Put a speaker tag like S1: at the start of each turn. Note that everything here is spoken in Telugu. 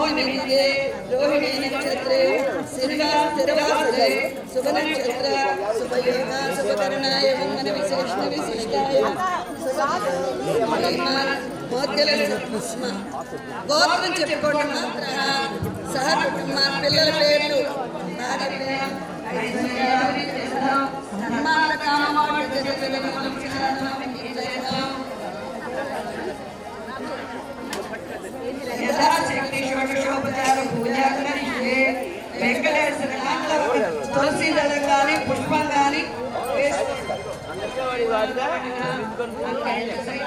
S1: ಮೋಹಿನಿ ವಿದ್ಯೆ ರೋಹಿಣಿ ನಕ್ಷತ್ರೆ ಸಿರಿಗಾ ಸ್ಥಿರವಾಸರೆ ಸುಭನಕ್ಷತ್ರ ಸುಭಯೋಗ ಸುಭಕರ್ಣಾಯ ಮಂಗನ ವಿಶೇಷಣ ವಿಶಿಷ್ಟಾಯ గోత్రం చెప్పుకోవడం మాత్ర సహ మా పిల్లల పేర్లు భార్య దళం కానీ పుష్పం కానీ